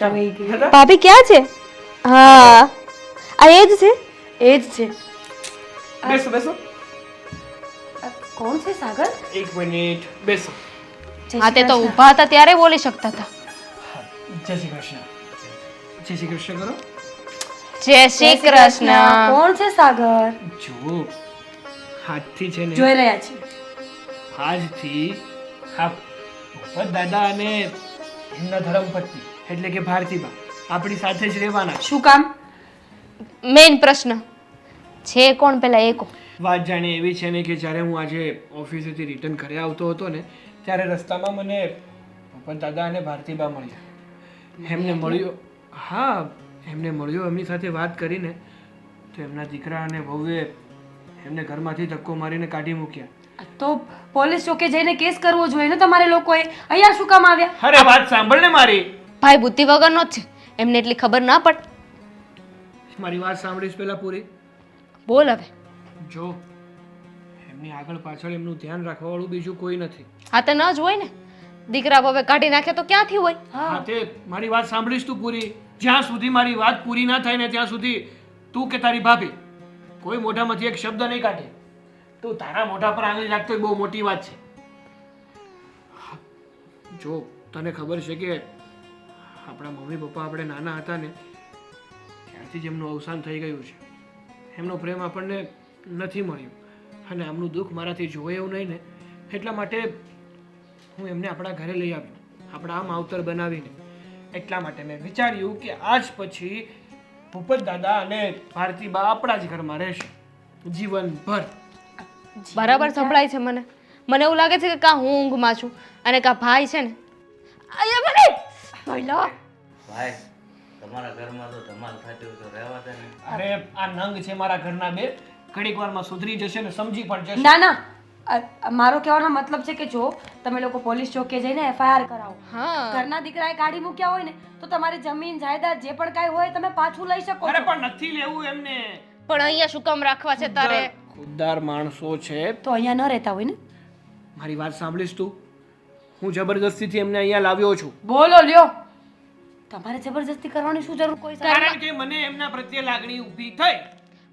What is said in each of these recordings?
ભાભી ક્યાં છે? હા. આ એ જ છે? એ જ છે. બેસો બેસો. કોણ છે સાગર? એક મિનિટ બેસો. હા તે તો કૃષ્ણ. ઊભા હતા ત્યારે બોલી શકતા હતા. જય શ્રી કૃષ્ણ. જય શ્રી કૃષ્ણ કરો. જય શ્રી કૃષ્ણ. કોણ છે સાગર? જુઓ હાથથી છે ને. જોઈ રહ્યા છે. આજથી હા દાદા અને એમના ધર્મપત્ની. એટલે કે ભારતીબા. આપણી સાથે જ રહેવાના. શું કામ? મેઇન પ્રશ્ન. છે કોણ પેલા એ વાત જાણે એવી છે ને કે જ્યારે હું આજે ઓફિસેથી રિટર્ન ઘરે આવતો હતો ને ત્યારે રસ્તામાં મને પપ્પા દાદા અને ભારતીબા મળ્યા. એમને મળ્યો. હા એમને મળ્યો. એમની સાથે વાત કરીને તો એમના દીકરા અને વહુએ એમને ઘરમાંથી ધક્કો મારીને કાઢી મૂક્યા. તો પોલીસ ચોકે જઈને કેસ કરવો જોઈએ ને તમારે લોકોએ. અહીંયા શું કામ આવ્યા? અરે વાત સાંભળ ને મારી. ભાઈ બુદ્ધિ વગરનો જ છે. એમને એટલી ખબર ના પડ. મારી વાત સાંભળીશ પહેલાં પૂરી. બોલ હવે. જો એમની આગળ પાછળ એમનું ધ્યાન રાખવાવાળું બીજું કોઈ નથી. હા તો ન જ હોય ને. દીકરા હવે કાઢી નાખે તો ક્યાંથી હોય? હા તે મારી વાત સાંભળીશ તું પૂરી. જ્યાં સુધી મારી વાત પૂરી ના થાય ને ત્યાં સુધી તું કે તારી ભાભી કોઈ મોઢામાંથી એક શબ્દ નહીં કાઢે. તું તારા મોઢા પર આંગળી નાખતો એ બહુ મોટી વાત છે. જો તને ખબર છે કે આપણા મમ્મી પપ્પા આપણે નાના હતા ને ત્યારથી જ એમનું અવસાન થઈ ગયું છે. એમનો પ્રેમ આપણને નથી મળ્યો. અને આમનું દુઃખ મારાથી જોવાય એવું નહીં ને, એટલા માટે હું એમને આપણા ઘરે લઈ આવ્યો. આપણા આ માવતર બનાવીને. એટલા માટે મેં વિચાર્યું કે આજ પછી ભૂપત દાદા અને ભારતીબા આપણા જ ઘરમાં રહેશે. જીવનભર. બરાબર સંભળાય છે મને. મને એવું લાગે છે કે કા હું ઊંઘમાં છું અને કા ભાઈ છે ને. મને ભઈલો ભાઈ તમારા ઘરમાં તો ધમાલ થતી તો રહેવા દે ને. અરે આ નંગ છે મારા ઘરના બે. ઘડીક વારમાં સુધરી જશે ને સમજી પણ જશે. ના ના. અ, મારો કહેવાનો મતલબ છે કે જો તમે લોકો પોલીસ ચોકે જઈને એફઆઈઆર કરાવો. હા. ઘરના દીકરાએ ગાડી મૂક્યા હોય ને તો તમારી જમીન જાયદાદ જે પણ કાંઈ હોય તમે પાછું લઈ શકો અરે છો. પણ નથી લેવું એમને. પણ અહીંયા શું કામ રાખવા છે તારે? ખુદદાર માણસો છે. તો અહીંયા ન રહેતા હોય ને? મારી વાત સાંભળીશ તું. હું જબરદસ્તીથી એમને અહીંયા લાવ્યો છું. બોલો લ્યો. તમારે જબરજસ્તી કરવાની શું જરૂર કોઈ સાથે? કારણ કે મને એમના પ્રત્યે લાગણી ઊભી થઈ.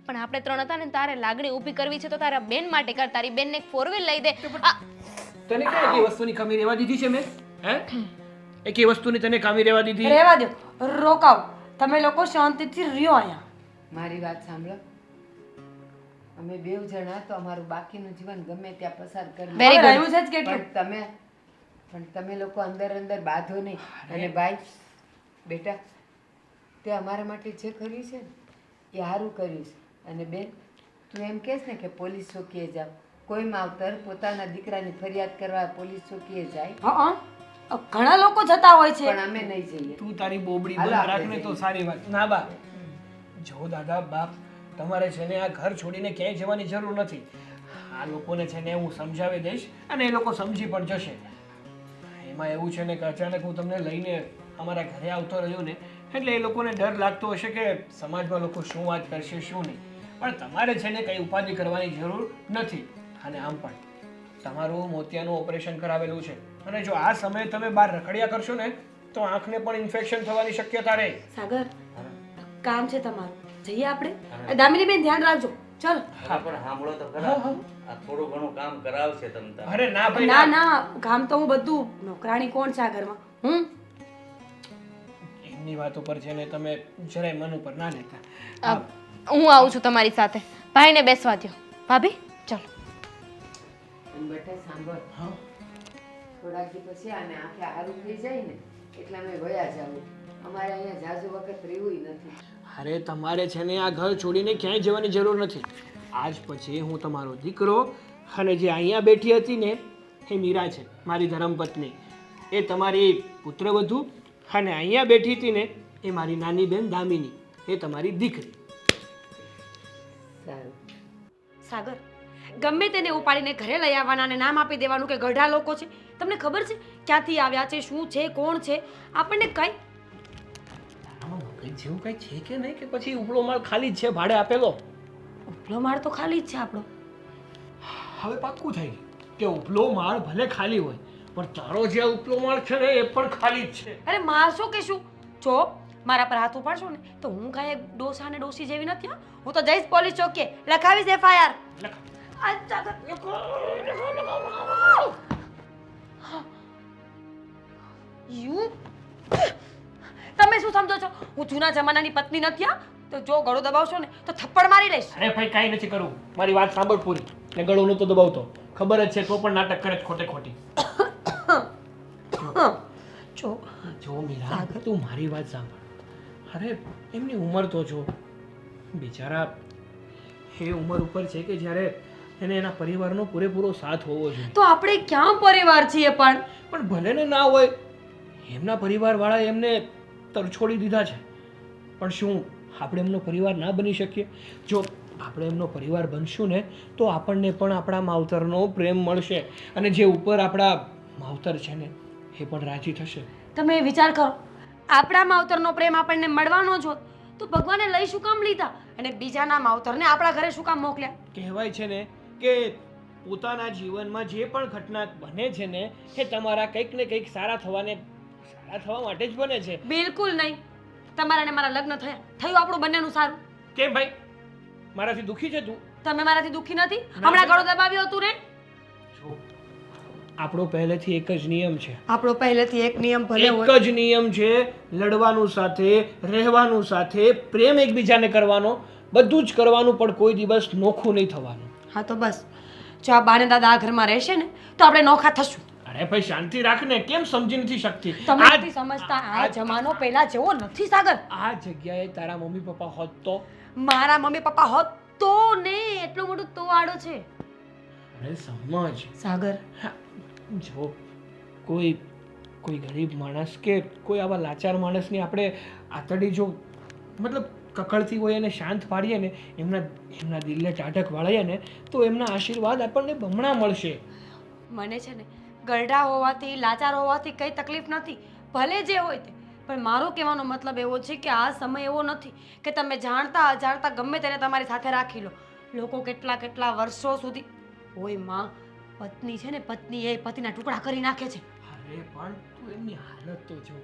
પણ આપણે ત્રણ હતા ને તારે લાગણી ઊભી કરવી છે તો તારા બેન માટે કર તારી બેનને એક ફોર વ્હીલ લઈ દે. આ, તને કઈ એવી વસ્તુની કમી રહેવા દીધી છે મેં? હે? એકે વસ્તુની તને કમી રહેવા દીધી? રહેવા દો. રોકાવ. તમે લોકો શાંતિથી રહ્યો અહીંયા. મારી વાત સાંભળો. અમે બેવ જણા તો અમારું બાકીનું જીવન ગમે ત્યાં પસાર કરી Very હવે good. રહ્યું છે જ કેટલું? પણ તમે પણ તમે લોકો અંદર અંદર બાંધો નહીં. અને ભાઈ બેટા તે અમારા માટે જે કર્યું છે ને એ સારું કર્યું છે. અને બેન તું એમ કહેશ ને કે પોલીસ ચોકીએ જાઓ. કોઈ માવતર પોતાના દીકરાની ફરિયાદ કરવા પોલીસ ચોકીએ જાય. હા હા. ઘણા લોકો જતા હોય છે. પણ અમે નહીં જઈએ. તું તારી બોબડી બંધ રાખને તો સારી વાત. ના બા. જો દાદા બાપ તમારે છે ને આ ઘર છોડીને ક્યાંય જવાની જરૂર નથી. આ લોકોને છે ને હું સમજાવી દઈશ અને એ લોકો સમજી પણ જશે. એમાં એવું છે ને કે અચાનક હું તમને લઈને અમારા ઘરે આવતો રહ્યો ને એટલે એ લોકોને ડર લાગતો હશે કે સમાજમાં લોકો શું વાત કરશે શું નહીં. પણ તમારે છે ને કંઈ ઉપાધિ કરવાની જરૂર નથી. અને આમ પણ તમારું મોતિયાનું ઓપરેશન કરાવેલું છે. અને જો આ સમયે તમે બહાર રખડ્યા કરશો ને તો આંખને પણ ઇન્ફેક્શન થવાની શક્યતા રહે. સાગર કામ છે તમારું. જઈએ આપણે? દામિની બેન ધ્યાન રાખજો. ચાલ. હા પણ સાંભળો તો ખરા આ થોડું ઘણું કામ કરાવશે તમને અરે ના ભાઈ ના ના. કામ તો હું બધું નોકરાણી કોણ છે આ ઘરમાં? હું? એમની વાત ઉપર છે ને તમે જરાય મન ઉપર ના લેતા. આ, હું. આવું છું તમારી સાથે. ભાઈને બેસવા દો ભાભી ચલો. અને બેટા સાંભળ. હા. થોડાક દી પછી આને આંખે સારું થઈ જાય ને એટલે અમે વયા જાવું અમારે અહીંયા જાજુ વખત રહેવું નથી. અરે તમારે છે ને આ ઘર છોડીને ક્યાંય જવાની જરૂર નથી. આજ પછી હું તમારો દીકરો અને જે અહીંયા બેઠી હતી ને એ મીરા છે મારી ધર્મપત્ની. એ તમારી પુત્રવધુ અને અહીંયા બેઠી હતી ને એ મારી નાની બેન દામિની એ તમારી દીકરી. સારું. સાગર ગમે તેને ઉપાડીને ઘરે લઈ આવવાના અને નામ આપી દેવાનું કે ગઢા લોકો છે તમને ખબર છે ક્યાંથી આવ્યા છે શું છે કોણ છે? આપણને કઈ આમાં જેવું કઈ છે કે નહીં કે પછી ઉપલો માળ ખાલી જ છે ભાડે આપેલો? ઉપલો માળ તો ખાલી જ છે આપણો. હવે પાક્કું થઈ ગયું કે ઉપલો માળ ભલે ખાલી હોય પણ તારો જે ઉપલો માળ છે ને એ પણ ખાલી જ છે. અરે મારશો કે શું? જો મારા પર હાથ ઉપાડશો ને તો હું કાંઈ ડોસા ને ડોસી જેવી નથી હો. હું તો જઈશ પોલીસ ચોકીએ લખાવીશ એફઆઈઆર. યુ. તમે શું સમજો છો? હું જૂના જમાનાની પત્ની નથી આ તો જો ગળો દબાવશો ને તો થપ્પડ મારી લઈશ. અરે ભાઈ કાંઈ નથી કરવું મારી વાત સાંભળ પૂરી. ને ગળું નહોતો દબાવતો. ખબર જ છે તો પણ નાટક કરે ખોટે ખોટી. જો જો મીરા તું મારી વાત સાંભળ. અરે એમની ઉંમર તો જો. બિચારા એ ઉંમર ઉપર છે કે જ્યારે એને એના પરિવારનો પૂરેપૂરો સાથ હોવો જોઈએ. તો આપણે ક્યાં પરિવાર છીએ પણ? પણ ભલે ને ના હોય એમના પરિવારવાળાએ એમને તરછોડી દીધા છે. પણ શું આપણે એમનો પરિવાર ના બની શકીએ? જો આપણે એમનો પરિવાર બનશું ને તો આપણને પણ આપણા માવતરનો પ્રેમ મળશે. અને જે ઉપર આપણા માવતર છે ને એ પણ રાજી થશે. તમે વિચાર કરો. આપણા માવતરનો પ્રેમ આપણને મળવાનો જ હોત. તો ભગવાને લઈ શું કામ લીધા? અને બીજાના માવતરને આપણા ઘરે શું કામ મોકલ્યા? કહેવાય છે ને કે પોતાના જીવનમાં જે પણ ઘટના બને છે ને એ તમારા કંઈક ને કંઈક સારા થવાને સારા થવા માટે જ બને છે. બિલકુલ નહીં. તમારા ને મારા લગ્ન થયા. થયું આપણું બંનેનું સારું. કેમ ભાઈ? મારાથી દુઃખી છે તું? તમે મારાથી દુઃખી નથી? હમણાં ગળો દબાવ્યો હતું ને? આપણો પહેલેથી એક જ નિયમ છે. આપણો પહેલેથી એક નિયમ ભલે એક જ નિયમ છે લડવાનું સાથે રહેવાનું સાથે પ્રેમ એકબીજાને કરવાનો. બધું જ કરવાનું પણ કોઈ દિવસ નોખું નહીં થવાનું. હા તો બસ. જો આ બાને દાદા આ ઘરમાં રહેશે ને તો આપણે નોખા થશું. અરે ભાઈ શાંતિ રાખને. કેમ સમજી નથી શકતી? તમે નથી સમજતા આ જમાનો પહેલા જેવો નથી સાગર. આ જગ્યાએ તારા મમ્મી પપ્પા હોત તો? મારા મમ્મી પપ્પા હોત તો ને એટલું મોટું તો આડો છે. અરે સમજ. સાગર. હા, જો કોઈ કોઈ ગરીબ માણસ કે કોઈ આવા લાચાર માણસની આપણે આતડી જો મતલબ કકળતી હોય અને શાંત પાડીએ ને, એમના એમના દિલને ટાઢક વાળીએ ને, તો એમના આશીર્વાદ આપણને બમણા મળશે. મને છે ને, ગરડા હોવાથી, લાચાર હોવાથી કંઈ તકલીફ નથી, ભલે જે હોય તે. પણ મારો કહેવાનો મતલબ એવો છે કે આ સમય એવો નથી કે તમે જાણતા અજાણતા ગમે તેને તમારી સાથે રાખી લો. લોકો કેટલા કેટલા વર્ષો સુધી હોયમાં પત્ની છે ને પત્ની એ પતિના ટુકડા કરી નાખે છે. અરે પણ તું એમની હાલત તો જો.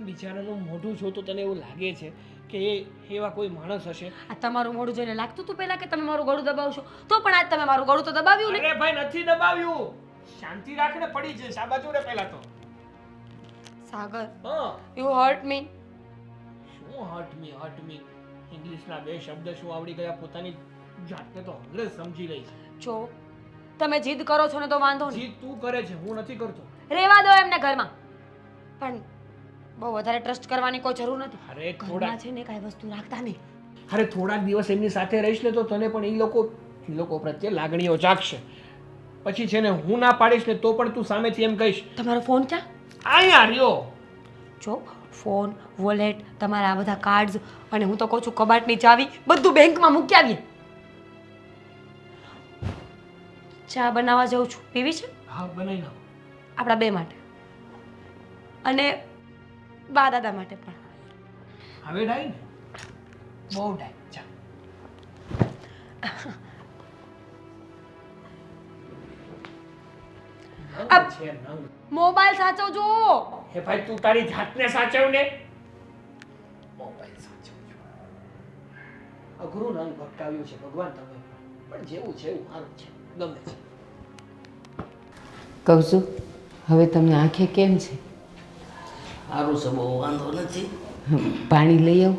બિચારાનું મોઢું જો તો તને એવું લાગે છે કે એ એવા કોઈ માણસ હશે? આ તમારું મોઢું જોઈને લાગતું તું પહેલા કે તમે મારું ગળું દબાવશો? તો પણ આજ તમે મારું ગળું તો દબાવ્યું ને? અરે ભાઈ નથી દબાવ્યું. શાંતિ રાખને પડી જઈશ. આ બાજુ રે પહેલા તો. સાગર હા. યુ હર્ટ મી શું હર્ટ મી હર્ટ મી ઇંગ્લિશના બે શબ્દ શું આવડી ગયા? પોતાની જાતને તો અંગ્રેજ સમજી ગઈ છે. જો તમે જીદ કરો છો ને તો વાંધો નહીં. જીત તું કરે છે હું નથી કરતો. રહેવા દો એમને ઘરમાં. પણ બહુ વધારે ટ્રસ્ટ કરવાની કોઈ જરૂર નથી. અરે થોડા છે ને કાંઈ વસ્તુ રાખતા નહીં. અરે થોડાક દિવસ એમની સાથે રહીશ ને તો તને પણ એ લોકો એ લોકો પ્રત્યે લાગણીઓ જાગશે. પછી છે ને હું ના પાડીશ ને તો પણ તું સામેથી એમ કહીશ તમારો ફોન ક્યાં? અહીંયા રહ્યો. જો ફોન વોલેટ તમારા આ બધા કાર્ડ્સ અને હું તો કહું છું કબાટની ચાવી બધું બેંકમાં મૂકી આવીએ. ચા બનાવવા જાઉં છું. પીવી છે? હા બનાવી નાખો. આપણા બે માટે. અને બા દાદા માટે પણ. હવે ડાય ને? બહુ ડાય. ચા. મોબાઈલ સાચવજો હે ભાઈ તું તારી જાતને સાચવ ને. મોબાઈલ સાચવજો અઘરું નંગ ભટકાવ્યું છે ભગવાન તમે. પણ જેવું છે એવું સારું છે. ગમે છે. કહું છું હવે તમને આંખે કેમ છે? સારું છે બહુ વાંધો નથી. પાણી લઈ આવું?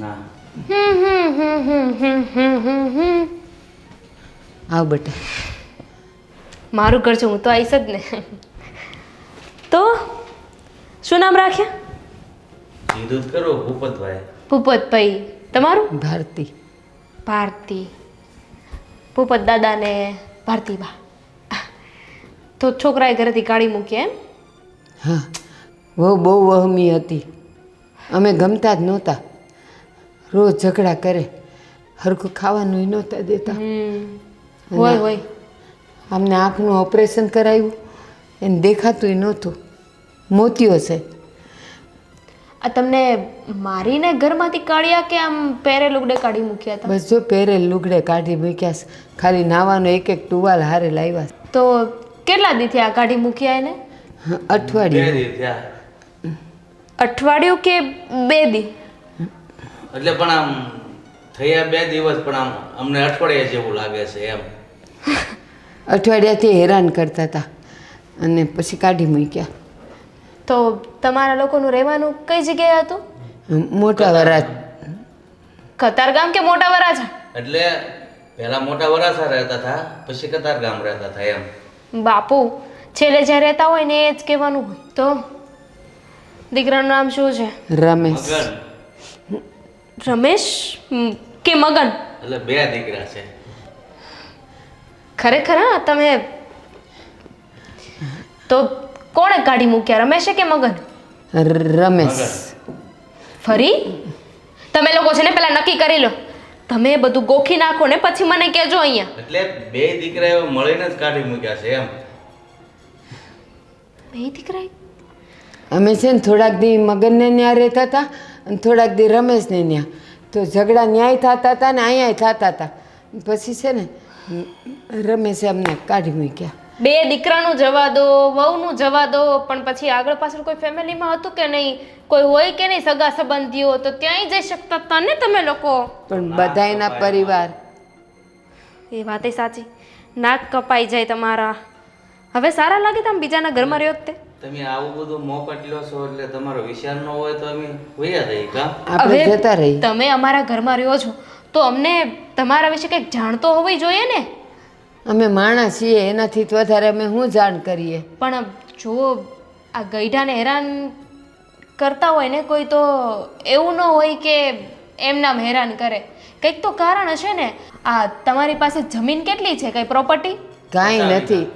ના. આવ બેટા. મારું ઘર છે હું તો આવીશ જ ને. તો શું નામ રાખ્યા? કીધું જ કરો ભૂપતભાઈ. ભૂપતભાઈ તમારું? ભારતી. ભારતી. ભૂપત દાદા ને ભારતીબા તો છોકરાએ ઘરેથી કાઢી મૂકી એમ? હા વહુ બહુ વહમી હતી. અમે ગમતા જ નહોતા. રોજ ઝઘડા કરે હરખું ખાવાનું નહોતા દેતા. હમ. હોય હોય. અમને આંખનું ઓપરેશન કરાવ્યું એને દેખાતું નહોતું. મોતિયો છે. આ તમને મારીને ઘરમાંથી કાઢ્યા કે આમ પહેરે લુગડે કાઢી મૂક્યા હતા બસ જો પહેરે લુગડે કાઢી મૂક્યા ખાલી નાવાનો એક એક ટુવાલ હારે લાવ્યા તો કેટલા દીથી આ કાઢી મૂક્યા એને? અઠવાડિયું. અઠવાડિયું કે બે દી? એટલે પણ આમ થયા બે દિવસ પણ આમ અમને અઠવાડિયા જેવું લાગે છે એમ. અઠવાડિયાથી હેરાન કરતા હતા અને પછી કાઢી મૂક્યા. તો તમારા લોકોનું રહેવાનું કઈ જગ્યાએ હતું? મોટા વરાત કતારગામ કે મોટા વરાછા? એટલે પહેલા મોટા વરાસા રહેતા હતા પછી કતાર ગામ રહેતા હતા એમ. બાપુ છેલ્લે જ્યાં રહેતા હોય ને એ જ કહેવાનું હોય તો? દીકરાનું નામ શું છે? રમેશ. રમેશ? કે મગન? એટલે બે દીકરા છે. ખરેખર હા? તમે તો કોણે કાઢી મૂક્યા? રમેશે કે મગન? રમેશ. ફરી? તમે લોકો છે ને પેલા નક્કી કરી લો. તમે બધું ગોખી નાખો ને પછી મને કહેજો અહીંયા. એટલે બે દીકરા એવા મળીને જ કાઢી મૂક્યા છે એમ. બે દીકરા અમે છે ને થોડાક દી મગનને ત્યાં રહેતા હતા અને થોડાક દી રમેશને ત્યાં તો ઝઘડા ન્યાય થતા હતા ને અહીંયા થતા હતા. પછી છે ને રમેશે અમને કાઢી મૂક્યા. બે દીકરાનું જવા દો વહુનું જવા દો પણ પછી આગળ પાછળ કોઈ ફેમિલીમાં હતું કે નહીં? કોઈ હોય કે નહીં સગા સંબંધીઓ? તો ત્યાંય જઈ શકતા હતા ને તમે લોકો? પણ બધાયના પરિવાર. એ વાતે સાચી. નાક કપાઈ જાય તમારા. હવે સારા લાગે તમે બીજાના ઘરમાં રહ્યો તે. તમે આવું બધું મોકટ લ્યો છો એટલે તમારો વિચાર ન હોય તો અમે વયા જઈએ કા? આપણે હવે જતા રહી. તમે અમારા ઘરમાં રહ્યો છો તો અમને તમારા વિશે કંઈક જાણતો હોવી જોઈએ ને? અમે માણસ છીએ એનાથી તો વધારે અમે શું જાણ કરીએ? પણ જો આ ગઈઢાને હેરાન કરતા હોય ને કોઈ તો એવું ન હોય કે એમનામ હેરાન કરે. કંઈક તો કારણ હશે ને. આ તમારી પાસે જમીન કેટલી છે? કઈ પ્રોપર્ટી કાંઈ નથી.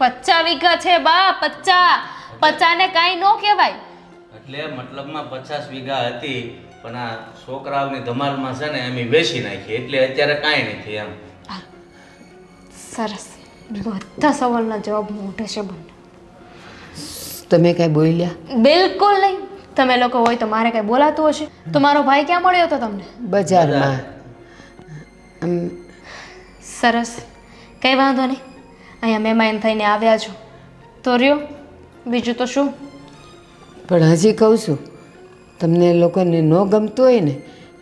પચ્ચા વીઘા છે બા પચ્ચા પચ્ચાને કાંઈ ન કહેવાય. એટલે મતલબમાં પચાસ વીઘા હતી પણ આ છોકરાઓની ધમાલમાં છે ને એમ વેચી નાખી. એટલે અત્યારે કાંઈ નથી એમ. સરસ. બધા સવાલના જવાબ મોઢે છે બંને તમે કાંઈ બોલ્યા બિલકુલ નહીં. તમે લોકો હોય તો મારે કાંઈ બોલાતું હશે? તો મારો ભાઈ ક્યાં મળ્યો હતો તમને? બજારમાં. સરસ. કંઈ વાંધો નહીં. અહીંયા મહેમાન થઈને આવ્યા છો. તો રહ્યો. બીજું તો શું? પણ હજી કહું છું તમને લોકોને ન ગમતું હોય ને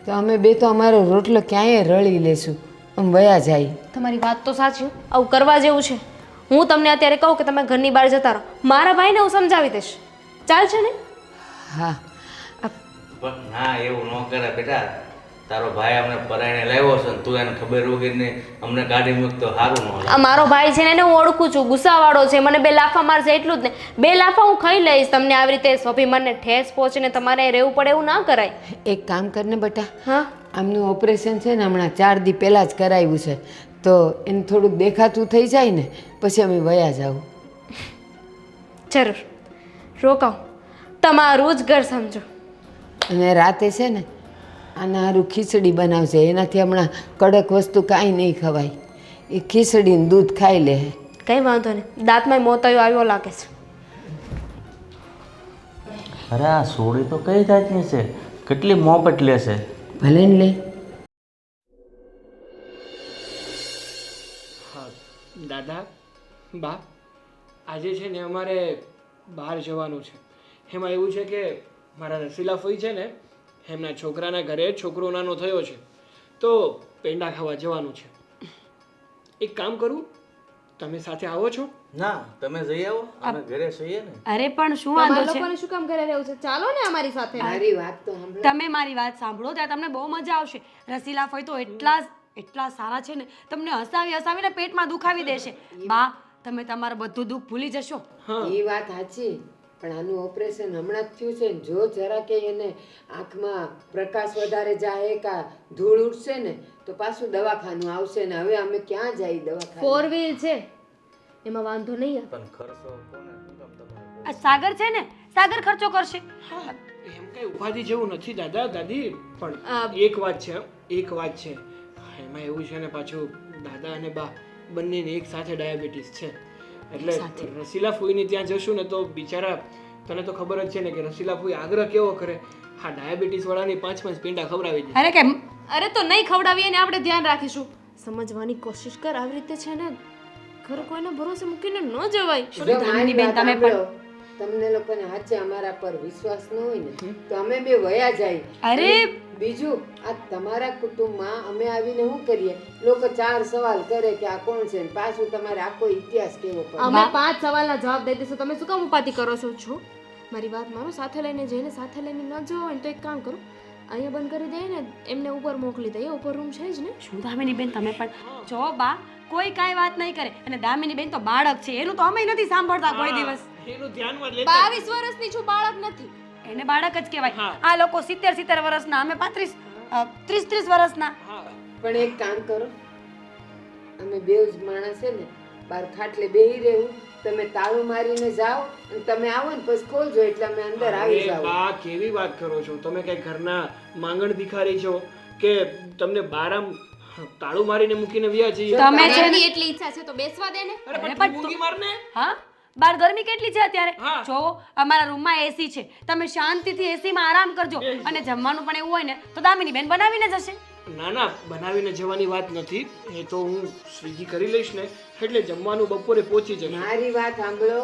તો અમે બે તો અમારો રોટલો ક્યાંય રળી લેશું. આમ વયા જાય. તમારી વાત તો સાચી. આવું કરવા જેવું છે. હું તમને અત્યારે કહું કે તમે ઘરની બહાર જતા રહો. મારા ભાઈને હું સમજાવી દઈશ. ચાલશે ને? હા. પણ ના એવું ન કરે બેટા. તારો ભાઈ અમને પરાયણે લાવ્યો છે ને તું એને ખબર વગરને અમને કાઢી મૂકતો સારું ન આ મારો ભાઈ છે ને એને હું ઓળખું છું. ગુસ્સાવાળો છે. મને બે લાફા મારશે એટલું જ ને. બે લાફા હું ખાઈ લઈશ. તમને આવી રીતે સ્વાભિમાનને ઠેસ પહોંચે ને તમારે રહેવું પડે એવું ના કરાય. એક કામ કરને બટા. હા? આમનું ઓપરેશન છે ને હમણાં ચાર દી પહેલાં જ કરાવ્યું છે. તો એને થોડુંક દેખાતું થઈ જાય ને પછી અમે વયા જાવ જરૂર. રોકાવ. તમારું જ ઘર સમજો. અને રાતે છે ને આના સારું ખીચડી બનાવશે એનાથી હમણાં કડક વસ્તુ કાંઈ નહીં ખવાય. એ ખીચડીને દૂધ ખાઈ લે. કંઈ વાંધો નહીં. દાંતમાં મોતાયો આવ્યો લાગે છે. અરે આ સોડી તો કઈ જાતની છે? કેટલી મોપટ લે છે? ભલે ને લે દાદા, બા, આજે છે ને અમારે બહાર જવાનું છે. એમાં એવું છે કે મારા રસીલા ફઈ છે ને, એમના છોકરાના ઘરે છોકરો નાનો થયો છે, તો પેંડા ખાવા જવાનું છે. એક કામ કરું તમે સાથે આવો છો? ના તમે જઈ આવો. અમે ઘરે છીએ ને. અરે પણ શું વાંધો છે? લોકોને શું કામ ઘરે રહેવું છે? ચાલો ને અમારી સાથે. મારી વાત તો સાંભળો. તમે મારી વાત સાંભળો ત્યાં તમને બહુ મજા આવશે. રસીલા ફઈ તો એટલા એટલા સારા છે ને તમને હસાવી હસાવીને પેટમાં દુખાવી દેશે. બા તમે તમારું બધું દુઃખ ભૂલી જશો. એ વાત સાચી પણ આનું ઓપરેશન હમણાં જ થયું છે ને. જો જરા કે એને આંખમાં પ્રકાશ વધારે જાય કા ધૂળ ઉઠશે ને તો પાછું દવાખાનું આવશે ને હવે અમે ક્યાં જઈ દવાખાને? ફોર વ્હીલ છે. એમાં વાંધો નહીં આવે. પણ ખર્ચો કોને? શું તમારે? આ સાગર છે ને? સાગર ખર્ચો કરશે. હા એમ કઈ ઉપાધિ જેવું નથી દાદા દાદી. પણ એક વાત છે એક વાત છે. એમાં એવું છે ને પાછું દાદા અને બા બંનેને એક સાથે ડાયાબિટીસ છે. એટલે રસીલા ફૂઈની ત્યાં જશું ને તો બિચારા તને તો ખબર જ છે ને કે રસીલા ફૂઈ આગ્રહ કેવો કરે? હા ડાયાબિટીસ વાળાની પાંચ પાંચ પિંડા ખવડાવી દે. અરે કે અરે તો નહીં ખવડાવીએ ને આપણે ધ્યાન રાખીશું. સમજવાની કોશિશ કર આવી રીતે છે ને ઘર કોઈના ભરોસે મૂકીને ન જવાય. મારી બેન, તમે પણ તમને લોકોને હાચે અમારા પર વિશ્વાસ ન હોય ને તો અમે બે વયા જાય. અરે! બીજું આ તમારા કુટુંબમાં અમે આવીને શું કરીએ? લોકો ચાર સવાલ કરે કે આ કોણ છે પાછું તમારે આખો ઇતિહાસ કેવો પડે? અમે પાંચ સવાલના જવાબ દઈ દઈશું. તમે શું કામ ઉપાધિ કરો છો? છો? મારી વાત મારો સાથે લઈને જઈને સાથે લઈને ન જવો હોય તો એક કામ કરો. અહીંયા બંધ કરી દઈએ ને એમને ઉપર મોકલી દઈએ ઉપર રૂમ છે જ ને? શું દામિની બેન તમે પણ? જો બા કોઈ કાંઈ વાત નહીં કરે. અને દામિની બેન તો બાળક છે એનું તો અમે નથી સાંભળતા કોઈ દિવસ. એનું ધ્યાનમાં લેતા બાવીસ વર્ષની છું બાળક નથી. એને બાળક જ કહેવાય. આ લોકો સિત્તેર સિત્તેર વર્ષના અમે પાંત્રીસ ત્રીસ ત્રીસ વર્ષના. હા. પણ એક કામ કરો અમે બે જ માણસ છે ને બાર ખાટલે બેહી રહેવું. તમે તાળું મારીને જાઓ અને તમે આવો ને પછી ખોલજો એટલે અમે અંદર આવી જાઓ. બા કેવી વાત કરો છો? તમે કઈ ઘરના માંગણ ભિખારી છો? કે તમને બારામ તાળું મારીને મૂકીને વ્યા છે તમે છે એટલી ઈચ્છા છે તો બેસવા દે ને. અરે પણ મૂકી મારને? હા? બાર ગરમી કેટલી છે અત્યારે? જો અમારા રૂમમાં એસી છે. તમે શાંતિથી એસીમાં આરામ કરજો. અને જમવાનું પણ એવું હોય ને તો દામિની બેન બનાવીને જશે. ના ના બનાવીને જવાની વાત નથી. એ તો હું સ્વીગી કરી લઈશ ને. એટલે જમવાનું બપોરે પહોંચી જશે. મારી વાત સાંભળો.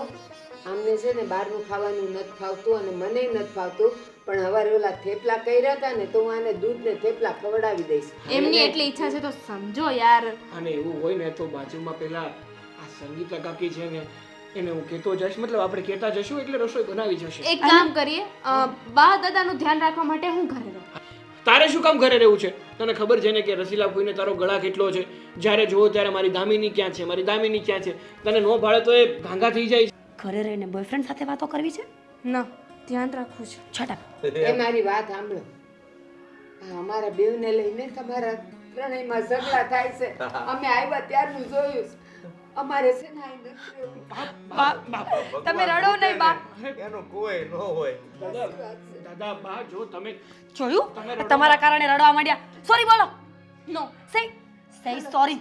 અમને છે ને બહારનું ખાવાનું નથી ફાવતું અને મને નથી ફાવતું. પણ હવારે ઓલા થેપલા કર્યા હતા ને તો હું આને દૂધ ને થેપલા ખવડાવી દઈશ. એમની એટલી ઈચ્છા છે તો સમજો યાર. અને એવું હોય ને તો બાજુમાં પેલા આ સંગીતા કાકી છે ને એને હું કહેતો જઈશ. મતલબ આપણે કહેતા જશું એટલે રસોઈ બનાવી જશે. એક કામ કરીએ. બા દાદાનું ધ્યાન રાખવા માટે હું ઘરે રહું. તારે શું કામ ઘરે રહેવું છે? તને ખબર છે ને કે રસીલા ફોઈને તારો ગળા કેટલો છે? જ્યારે જોવો ત્યારે મારી દામિની ક્યાં છે? મારી દામિની ક્યાં છે? તને નો ભાડે તો એ ભાંગા થઈ જાય છે. ઘરે રહીને બોયફ્રેન્ડ સાથે વાતો કરવી છે? ના ધ્યાન રાખવું છે. છટા એ મારી વાત સાંભળો. આ અમારા બેવને લઈને તમારા ત્રણેયમાં ઝઘડા થાય છે. અમે આવ્યા ત્યારનું જોયું. અમારે છે ને નથી. બાપ તમે રડો નહીં બા એનો કોઈ ન હોય. દાદા દાદા બા જો તમે જોયું? તમારા કારણે રડવા માંડ્યા. સોરી બોલો. નો સે સે સોરી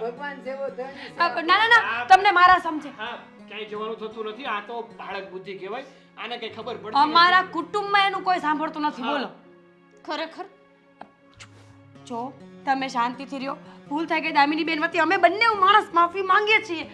ભગવાન જેવો ધન ના ના ના તમને મારા સમજે. હા ક્યાંય જવાનું થતું નથી. આ તો બાળક બુદ્ધિ કહેવાય. આને કઈ ખબર પડતી અમારા કુટુંબમાં એનું કોઈ સાંભળતું નથી. બોલો. ખરેખર? જો તમે શાંતિથી રહ્યો. ભૂલ થઈ ગઈ દામિની બેન વતી અમે બંને માણસ માફી માંગીએ છીએ.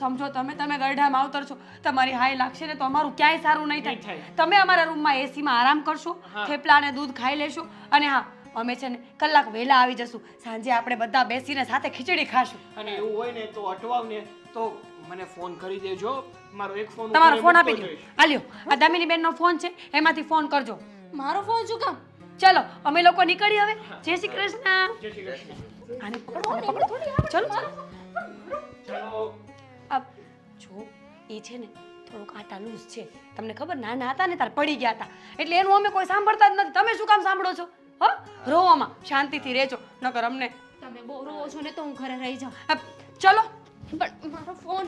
સમજો તમે તમે ગરઢા માવતર છો. તમારી હાય લાગશે ને તો અમારું ક્યાંય સારું નહીં થાય. થાય. તમે અમારા રૂમમાં એસીમાં આરામ કરશો થેપલા અને દૂધ ખાઈ લેશો અને હા અમે છે ને કલાક વહેલા આવી જશું. સાંજે આપણે બધા બેસીને સાથે ખીચડી ખાશું. અને એવું હોય ને તો અટવાવ ને તો મને ફોન કરી દેજો. મારો એક ફોન તમારો ફોન આપી દો આલ્યો આ લ્યો આ દામિની બેનનો ફોન છે એમાંથી ફોન કરજો. મારો ફોન શું કામ? ચલો અમે લોકો નીકળી હવે. જય શ્રી કૃષ્ણ. જય શ્રી કૃષ્ણ. આને પકડો આને પકડો. ચલો ચાલો. આ જો એ છે ને થોડુંક આટા લૂઝ છે. તમને ખબર નાના હતા ને તાર પડી ગયા હતા. એટલે એનું અમે કોઈ સાંભળતા જ નથી. તમે શું કામ સાંભળો છો? હ? રોવામાં શાંતિથી રહેજો. નકર અમને તમે બહુ રોવો છો ને તો હું ઘરે રહી જાઉં. ચલો. પણ મારો ફોન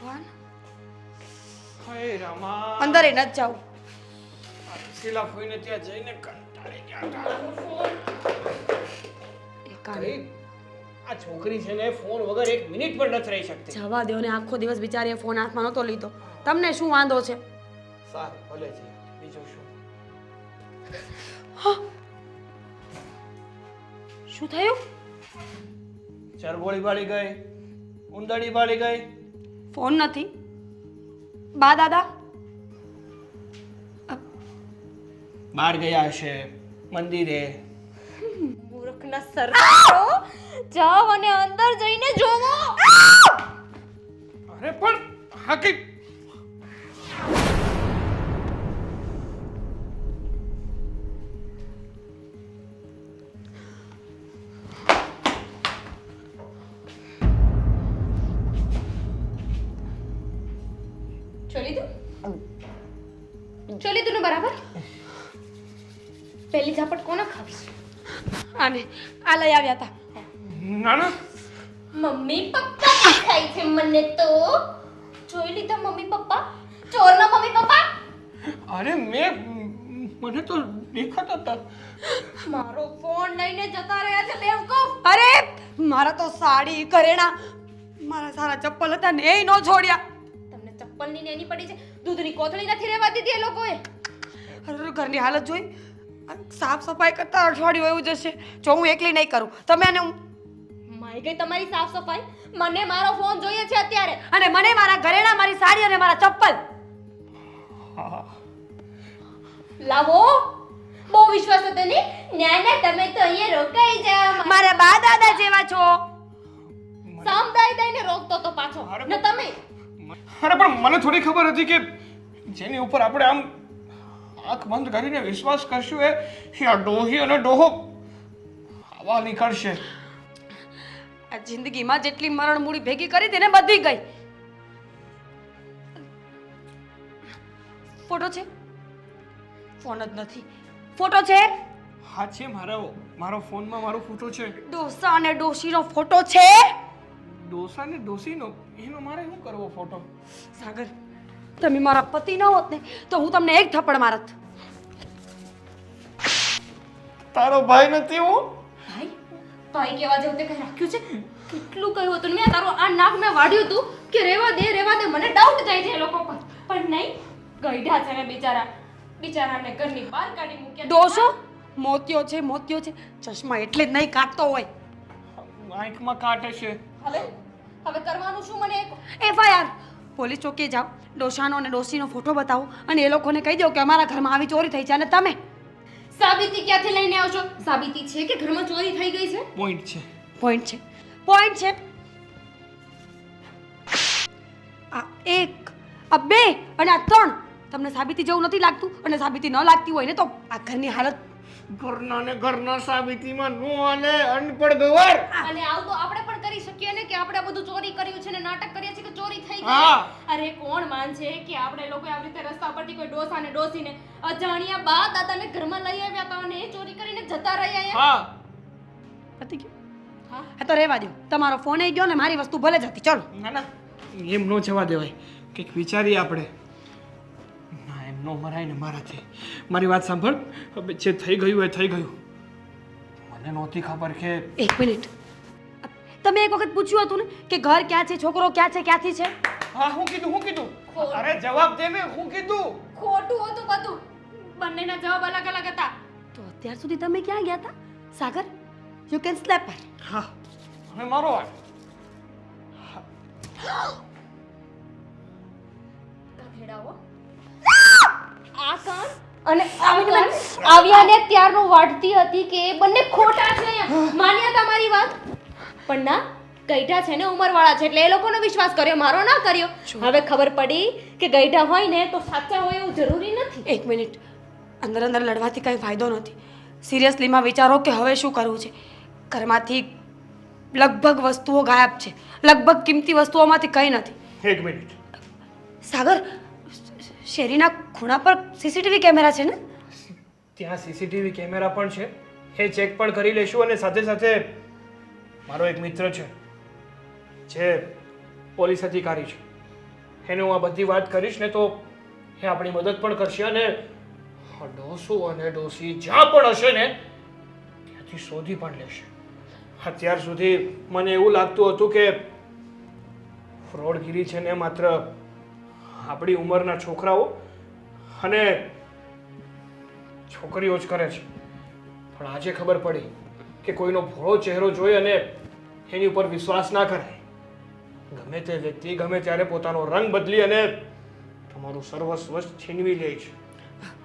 ભગવાન. હે રામા. અંદર એ નથી જાઉં શીલા ફોઈને ત્યાં જઈને કંટાળી ગયા એ આ છોકરી છે ને ફોન વગર એક મિનિટ પણ નથી રહી શકતી. જવા દો ને આખો દિવસ બિચારીએ ફોન હાથમાં નહોતો લીધો. તમને શું વાંધો છે? સારું ભલે છે. બીજું શું? શું થયું? ચરબોળી બાળી ગઈ ઉંદડી બાળી ગઈ ફોન નથી. બા દાદા? બહાર ગયા હશે મંદિરે. મૂર્ખના સરકારો જાવ અને અંદર જઈને જોવો. અરે પણ હા જોઈ લીધું ને બરાબર? પહેલી ઝાપટ કોને ખાવી આને આ લઈ આવ્યા હતા. ના ના મમ્મી પપ્પા દેખાય છે મને તો? જોઈ લીધા મમ્મી પપ્પા? ચોરના mummy papa? અરે મેં મને તો દેખાતા હતા. મારો ફોન લઈને જતા રહ્યા છે બેવકૂફ અરે મારા તો સાડી કરેણા મારા સારા ચપ્પલ હતા ને એ ન છોડ્યા. ચપ્પલની ને એની પડી છે. દૂધની કોથળી નથી રહેવા દીધી એ લોકોએ. અરે ઘરની હાલત જોઈ. સાફ સફાઈ કરતા અઠવાડિયું એવું જશે. જો હું એકલી નહીં કરું તમે અને હું. મારી ગઈ તમારી સાફ સફાઈ? મને મારો ફોન જોઈએ છે અત્યારે. અને મને મારા ઘરેણા મારી સાડી અને મારા ચપ્પલ. લાવો. બહુ વિશ્વાસ હતો ને? ના ના તમે તો અહીંયા રોકાઈ જાવ મારા બા દાદા જેવા છો. સમજાઈ દઈને રોકતો તો પાછો. ને તમે? અરે પણ મને થોડી ખબર હતી કે જેની ઉપર આપણે આમ આંખ બંધ કરીને વિશ્વાસ કરશું એ આ ડોહી અને ડોહો આવા નીકળશે. આ જિંદગીમાં જેટલી મરણ મૂડી ભેગી કરી તેને બધી ગઈ. ફોટો છે? ફોન જ નથી. ફોટો છે? હા છે મારો. મારો ફોનમાં મારો ફોટો છે. ડોસા અને ડોશીનો ફોટો છે? ડોસા ને ડોસીનો એનો મારે શું કરવો ફોટો સાગર તમે મારા પતિ ન હોત ને તો હું તમને એક થપ્પડ મારત. તારો ભાઈ નથી હું? ભાઈ ભાઈ કેવા જેવું તે કઈ રાખ્યું છે? કેટલું કહ્યું હતું ને મેં? તારું આ નાક મેં વાડ્યું હતું કે રેવા દે રેવા દે મને ડાઉટ જાય છે એ લોકો પર. પણ નહીં ગઈઢા છે ને બિચારા બિચારાને ઘરની બહાર કાઢી મૂક્યા ડોસો? મોતિયો છે મોતિયો છે. ચશ્મા એટલે જ નહીં કાઢતો હોય. આંખમાં કાટે છે. હવે હવે કરવાનું શું મને એક? એફઆઈઆર. પોલીસ ચોકીએ જાઓ ડોસાનો અને ડોસીનો ફોટો બતાવો અને એ લોકોને કહી દો કે અમારા ઘરમાં આવી ચોરી થઈ છે અને તમે? સાબિતી ક્યાંથી લઈને આવશો સાબિતી છે કે ઘરમાં ચોરી થઈ ગઈ છે? પોઈન્ટ છે. પોઈન્ટ છે. પોઈન્ટ છે. આ એક આ બે અને આ ત્રણ. તમને સાબિતી જેવું નથી લાગતું અને સાબિતી ન લાગતી હોય ને તો આ ઘરની હાલત ઘરના ને ઘરના સાબિતીમાં નો આલે અનપડ ગવર અને આવું તો આપણે પણ કરી શકીએ ને કે આપણે બધું ચોરી કર્યું છે ને નાટક કરીએ છીએ કે ચોરી થઈ ગઈ અરે કોણ માન છે કે આપણે લોકો આવી રીતે રસ્તા પરથી કોઈ ડોસા ને ડોસીને અજાણ્યા બા દાદાને ઘરમાં લઈ આવ્યા હતા અને એ ચોરી કરીને જતા રહ્યા. હા. પતી ગયું. હા. તો રહેવા દો તમારો ફોન આવી ગયો ને મારી વસ્તુ ભલે જતી ચલો. ના ના એમ નો જવા દેવાય. કંઈક વિચારીએ આપણે. ના મરાય ને મારાથી. મારી વાત સાંભળ. હવે જે થઈ ગયું એ થઈ ગયું. મને નહોતી ખબર કે એક મિનિટ. તમે એક વખત પૂછ્યું હતું ને કે ઘર ક્યાં છે છોકરો ક્યાં છે ક્યાંથી છે? હા હું કીધું હું કીધું. અરે જવાબ દે મેં હું કીધું. ખોટું હતું બધું. બંનેના જવાબ અલગ અલગ હતા. તો અત્યાર સુધી તમે ક્યાં ગયા હતા? સાગર યુ કેન સ્લેપ હા હવે મારો આ ગધેડાઓ. આ કાન અને આ કાન આવ્યાને ત્યારનું વાટતી હતી કે એ બંને ખોટા છે માન્યા તમારી વાત. પણ ના ગઈઢા છે ને ઉંમરવાળા છે એટલે એ લોકોનો વિશ્વાસ કર્યો મારો ના કર્યો. હવે ખબર પડી કે ગઈઢા હોય ને તો સાચા હોય એવું જરૂરી નથી. એક મિનિટ. અંદર અંદર લડવાથી કંઈ ફાયદો નથી. સિરિયસલીમાં વિચારો કે હવે શું કરવું છે? ઘરમાંથી લગભગ વસ્તુઓ ગાયબ છે. લગભગ કિંમતી વસ્તુઓમાંથી કંઈ નથી. એક મિનિટ. સાગર શેરીના ખૂણા પર સીસીટીવી કેમેરા છે ને? ત્યાં સીસીટીવી કેમેરા પણ છે. એ ચેક પણ કરી લઈશું અને સાથે સાથે મારો એક મિત્ર છે, જે પોલીસ અધિકારી છે. એને હું આ બધી વાત કરીશ ને તો એ આપણી મદદ પણ કરશે અને ડોસુ અને ડોસી જ્યાં પણ હશે ને, ત્યાંથી શોધી પણ લેશે. અત્યાર સુધી મને એવું લાગતું હતું કે ફ્રોડગીરી છે ને માત્ર આપણી ઉંમરના છોકરાઓ અને છોકરીઓ જ કરે છે. પણ આજે ખબર પડી કે કોઈનો ભોળો ચહેરો જોઈ અને એની ઉપર વિશ્વાસ ના કરાય. ગમે તે વ્યક્તિ ગમે ત્યારે પોતાનો રંગ બદલી અને તમારું સર્વસ્વ છીનવી લે છે.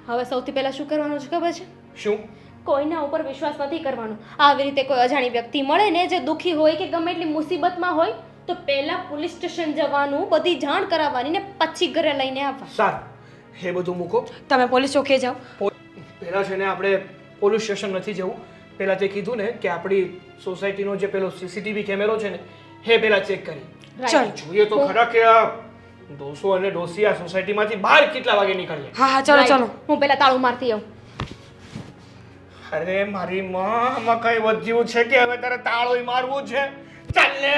હવે સૌથી પહેલા શું કરવાનું છે ખબર છે? શું? કોઈના ઉપર વિશ્વાસ નથી કરવાનો. આવી રીતે કોઈ અજાણી વ્યક્તિ મળે ને જે દુઃખી હોય કે ગમે એટલી મુસીબતમાં હોય તો પહેલા પોલીસ સ્ટેશન જવાનું બધી જાણ કરાવવાની ને પછી ઘરે લઈને આવવા સારું. એ બધું મૂકો. તમે પોલીસ ચોકે જાઓ. પહેલા છે ને આપણે પોલીસ સ્ટેશન નથી જવું. પહેલા તે કીધું ને કે આપણી સોસાયટીનો જે પેલો સીસીટીવી કેમેરો છે ને હે પહેલા ચેક કરી. ચાલ. જોઈએ તો ખરા કે આ ડોસો અને ડોસી આ સોસાયટીમાંથી બહાર કેટલા વાગે નીકળ્યા? હા હા ચાલો ચાલો. હું પહેલા તાળું મારતી આવું. અરે મારી માં આમાં કઈ વધ્યું છે કે હવે તારે તાળોય મારવું છે? ચાલ ને.